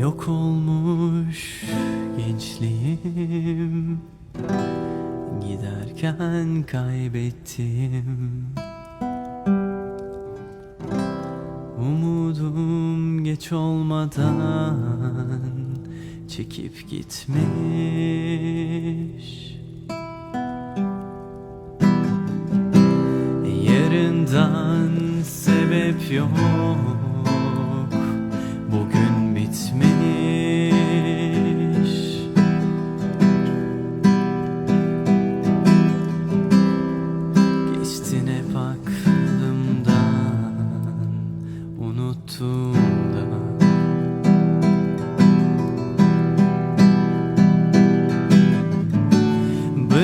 Yok olmuş gençliğim. Giderken kaybettim. Umudum geç olmadan Çekip gitmiş. Yarından sebep yok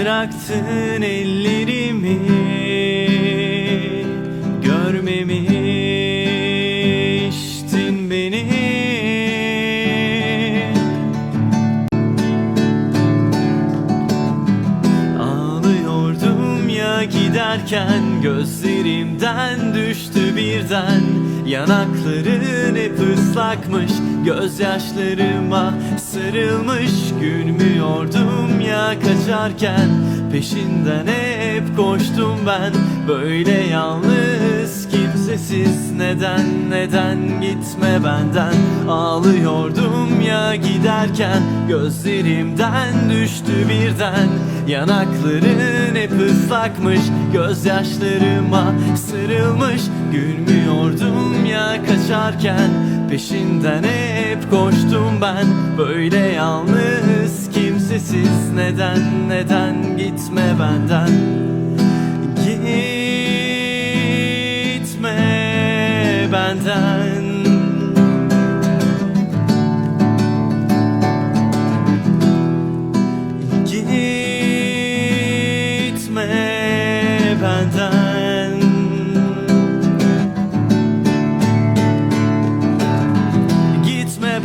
Bıraktın ellerimi Görmemiştin beni. Ağlıyordum ya giderken Gözlerimden düştü birden Yanakların hep ıslakmış Gözyaşlarıma sarılmış. Gülmüyordum ya kaçarken Peşinden hep koştum ben. Böyle yalnız kimsesiz Neden neden gitme benden? Ağlıyordum ya giderken Gözlerimden düştü birden. Yanakların hep ıslakmış Gözyaşlarıma sarılmış. Gülmüyordum ya kaçarken Peşinden hep koştum ben. Böyle yalnız kimsesiz Neden neden gitme benden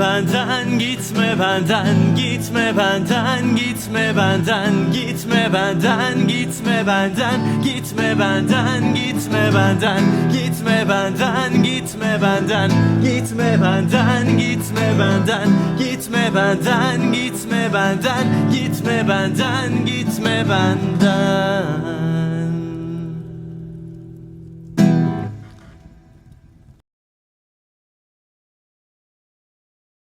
benden, gitme benden, gitme benden, gitme benden, gitme benden, gitme benden, gitme benden, gitme benden, gitme benden, gitme benden, gitme benden, gitme benden, gitme benden, gitme benden, gitme benden, gitme benden.